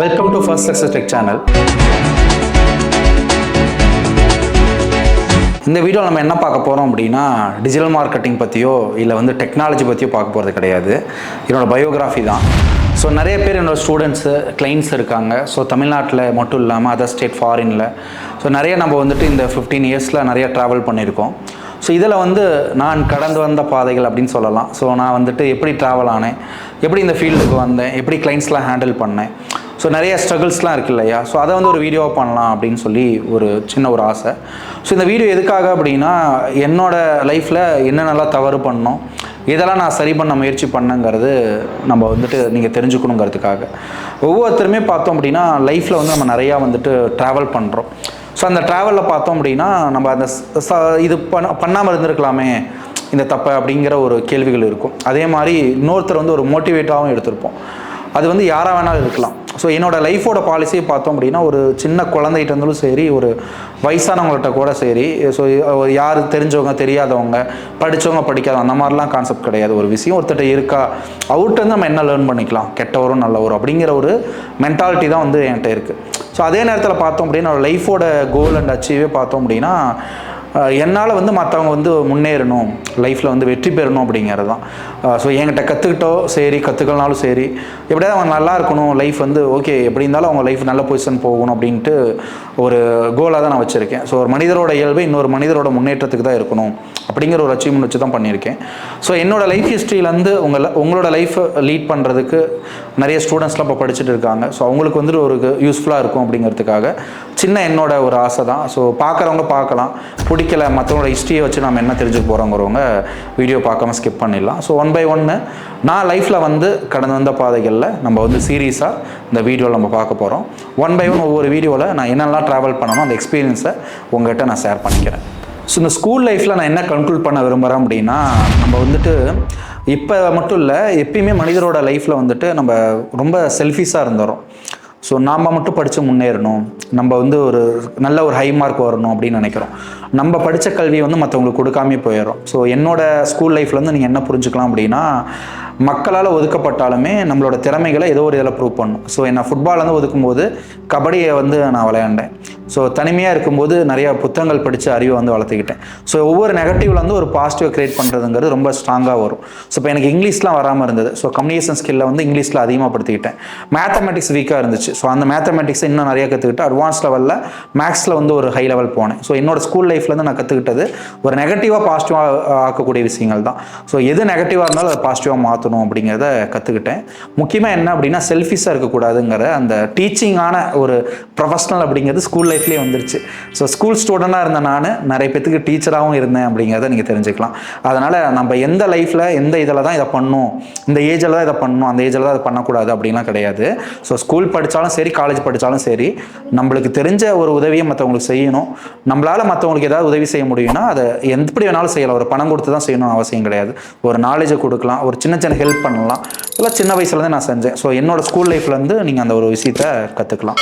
Welcome to first success tech channel இந்த video நம்ம என்ன பார்க்க போகிறோம் அப்படின்னா டிஜிட்டல் மார்க்கெட்டிங் பற்றியோ இல்லை வந்து டெக்னாலஜி பற்றியோ பார்க்க போகிறது கிடையாது. என்னோட பயோகிராஃபி தான். ஸோ நிறைய பேர் என்னோடய ஸ்டூடெண்ட்ஸு கிளைண்ட்ஸ் இருக்காங்க. ஸோ தமிழ்நாட்டில் மட்டும் இல்லாமல் அதர் ஸ்டேட் ஃபாரினில் ஸோ நிறைய நம்ம வந்துட்டு இந்த ஃபிஃப்டீன் இயர்ஸில் நிறைய ட்ராவல் பண்ணியிருக்கோம். ஸோ இதில் வந்து நான் கடந்து வந்த பாதைகள் அப்படின்னு சொல்லலாம். ஸோ நான் வந்துட்டு எப்படி ட்ராவல் ஆனேன்? எப்படி இந்த ஃபீல்டுக்கு வந்தேன்? எப்படி கிளைண்ட்ஸ்லாம் ஹேண்டில் பண்ணேன்? ஸோ நிறைய ஸ்ட்ரகிள்ஸ்லாம் இருக்கு இல்லையா? ஸோ அதை வந்து ஒரு வீடியோ பண்ணலாம் அப்படின்னு சொல்லி ஒரு சின்ன ஒரு ஆசை. ஸோ இந்த வீடியோ எதுக்காக அப்படின்னா என்னோட லைஃப்பில் என்னென்னலாம் தவறு பண்ணோம் இதெல்லாம் நான் சரி பண்ண முயற்சி பண்ணங்கிறது நம்ம வந்துட்டு நீங்கள் தெரிஞ்சுக்கணுங்கிறதுக்காக. ஒவ்வொருத்தருமே பார்த்தோம் அப்படின்னா லைஃப்பில் வந்து நம்ம நிறையா வந்துட்டு ட்ராவல் பண்ணுறோம் ஸோ அந்த ட்ராவலில் பார்த்தோம் அப்படின்னா நம்ம அந்த ச- இது பண்ண பண்ணாமல் இருந்திருக்கலாமே இந்த தப்பை அப்படிங்கிற ஒரு கேள்விகள் இருக்கும். அதே மாதிரி இன்னொருத்தர் வந்து ஒரு மோட்டிவேட்டாகவும் எடுத்திருப்போம். அது வந்து யாராக வேணாலும் இருக்கலாம். ஸோ என்னோட லைஃபோட பாலிசியை பார்த்தோம் அப்படின்னா ஒரு சின்ன குழந்தைகிட்ட இருந்தாலும் சரி ஒரு வயசானவங்கள்ட்ட கூட சரி. ஸோ யார் தெரிஞ்சவங்க தெரியாதவங்க படித்தவங்க படிக்காதவங்க அந்த மாதிரிலாம் கான்செப்ட் கிடையாது. ஒரு விஷயம் ஒருத்தட்ட இருக்கா அவர்கிட்ட நம்ம என்ன லேர்ன் பண்ணிக்கலாம்? கெட்டவரும் நல்லவரும் அப்படிங்கிற ஒரு மென்டாலிட்டி தான் வந்து என்கிட்ட இருக்குது ஸோ அதே நேரத்தில் பார்த்தோம் அப்படின்னா லைஃபோட கோல் அண்ட் அச்சீவே பார்த்தோம் அப்படின்னா என்னால் வந்து மற்றவங்க வந்து முன்னேறணும் லைஃப்பில் வந்து வெற்றி பெறணும் அப்படிங்கிறது தான் ஸோ என்கிட்ட கற்றுக்கிட்டோ சரி கற்றுக்கலனாலும் சரி எப்படியாவது அவங்க நல்லா இருக்கணும் லைஃப் வந்து ஓகே எப்படி இருந்தாலும் அவங்க லைஃப் நல்ல பொசிஷன் போகணும் அப்படின்ட்டு ஒரு கோலாக தான் நான் வச்சுருக்கேன். ஸோ ஒரு மனிதரோட இயல்பு இன்னொரு மனிதரோட முன்னேற்றத்துக்கு தான் இருக்கணும் அப்படிங்கிற ஒரு அச்சீவ்மெண்ட் வச்சு தான் பண்ணியிருக்கேன். ஸோ என்னோட லைஃப் ஹிஸ்ட்ரியிலேருந்து உங்கள் உங்களோட லைஃப்பை லீட் பண்ணுறதுக்கு நிறைய ஸ்டூடெண்ட்ஸ்லாம் இப்போ படிச்சுட்டு இருக்காங்க. ஸோ அவங்களுக்கு வந்துட்டு ஒரு யூஸ்ஃபுல்லாக இருக்கும் அப்படிங்கிறதுக்காக. சின்ன என்னோட ஒரு ஆசை தான். ஸோ பார்க்குறவங்க பார்க்கலாம். பிடிக்கல மற்றவங்களோட ஹிஸ்ட்ரியை வச்சு நம்ம என்ன தெரிஞ்சுக்க போகிறோங்கிறவங்க வீடியோ பார்க்காம ஸ்கிப் பண்ணிடலாம். ஸோ ஒன் பை ஒன்று நான் லைஃப்பில் வந்து கடந்து வந்த பாதைகளில் நம்ம வந்து சீரியஸாக இந்த வீடியோவில் நம்ம பார்க்க போகிறோம் ஒன் பை ஒன் ஒவ்வொரு வீடியோவில் நான் என்னெல்லாம் ட்ராவல் பண்ணணும் அந்த எக்ஸ்பீரியன்ஸை உங்கள்கிட்ட நான் ஷேர் பண்ணிக்கிறேன். ஸோ இந்த ஸ்கூல் லைஃப்பில் நான் என்ன கன்க்ளூட் பண்ண விரும்புகிறேன் அப்படின்னா நம்ம வந்துட்டு இப்போ மட்டும் இல்லை எப்பயுமே மனிதரோட லைஃப்பில் வந்துட்டு நம்ம ரொம்ப செல்ஃபிஷாக இருந்துடும் ஸோ நாம் மட்டும் படித்து முன்னேறணும். நம்ம வந்து ஒரு நல்ல ஒரு ஹை மார்க் வரணும் அப்படின்னு நினைக்கிறோம். நம்ம படித்த கல்வியை வந்து மற்றவங்களுக்கு கொடுக்காமே போயிடும் ஸோ என்னோட ஸ்கூல் லைஃப்லேருந்து நீங்கள் என்ன புரிஞ்சுக்கலாம் அப்படின்னா மக்களால் ஒதுக்கப்பட்டாலுமே நம்மளோட திறமைகளை ஏதோ ஒரு இதில் ப்ரூவ் பண்ணும். ஸோ என்னை ஃபுட்பால் வந்து ஒதுக்கும்போது கபடியை வந்து நான் விளையாண்டேன். ஸோ தனிமையாக இருக்கும்போது நிறைய புத்தகங்கள் படித்து அறிவை வந்து வளர்த்துக்கிட்டேன். ஸோ ஒவ்வொரு நெகட்டிவ்ல வந்து ஒரு பாசிட்டிவ் கிரியேட் பண்ணுறதுங்கிறது ரொம்ப ஸ்ட்ராங்காக வரும். ஸோ இப்போ எனக்கு இங்கிலீஷ்லாம் வராமல் இருந்தது. ஸோ கம்யூனிகேஷன் ஸ்கில்ல வந்து இங்கிலீஷில் அதிகமாக படுத்திக்கிட்டேன் மேத்தமெட்டிக்ஸ் வீக்காக இருந்துச்சு. ஸோ அந்த மேத்தமெட்டிக்ஸ் இன்னும் நிறைய கற்றுக்கிட்டு அட்வான்ஸ் லெவலில் மேக்ஸில் வந்து ஒரு ஹை லெவல் போனேன். ஸோ என்னோட ஸ்கூல் லைஃப்லேருந்து நான் கற்றுக்கிட்டது ஒரு நெகட்டிவாக பாசிட்டிவாக ஆக்கக்கூடிய விஷயங்கள் தான். ஸோ எது நெகட்டிவாக இருந்தாலும் அதை பாசிட்டிவாக மாற்றணும் அப்படிங்கிறத கற்றுக்கிட்டேன் முக்கியமாக என்ன அப்படின்னா செல்ஃபிஷாக இருக்கக்கூடாதுங்கிற அந்த டீச்சிங்கான ஒரு ப்ரொஃபஷனல் அப்படிங்கிறது ஸ்கூல் லைஃப் லைஃப்லேயே வந்துருச்சு. ஸோ ஸ்கூல் ஸ்டூடெண்ட்டாக இருந்த நான் நிறைய பேத்துக்கு டீச்சராகவும் இருந்தேன் அப்படிங்கிறத நீங்கள் தெரிஞ்சுக்கலாம். அதனால் நம்ம எந்த லைஃப்பில் எந்த இதில் தான் இதை பண்ணணும் இந்த ஏஜில் தான் இதை பண்ணணும் அந்த ஏஜில் தான் இதை பண்ணக்கூடாது அப்படின்லாம் கிடையாது. ஸோ ஸ்கூல் படித்தாலும் சரி காலேஜ் படித்தாலும் சரி நம்மளுக்கு தெரிஞ்ச ஒரு உதவியை மற்றவங்களுக்கு செய்யணும். நம்மளால் மற்றவங்களுக்கு ஏதாவது உதவி செய்ய முடியும்னா அதை எப்படி வேணாலும் செய்யலாம். ஒரு பணம் கொடுத்து தான் செய்யணும் அவசியம் கிடையாது. ஒரு நாலேஜை கொடுக்கலாம். ஒரு சின்ன சின்ன ஹெல்ப் பண்ணலாம். இதெல்லாம் சின்ன வயசுலேருந்து நான் செஞ்சேன். ஸோ என்னோட ஸ்கூல் லைஃப்லேருந்து நீங்கள் அந்த ஒரு விஷயத்தை கற்றுக்கலாம்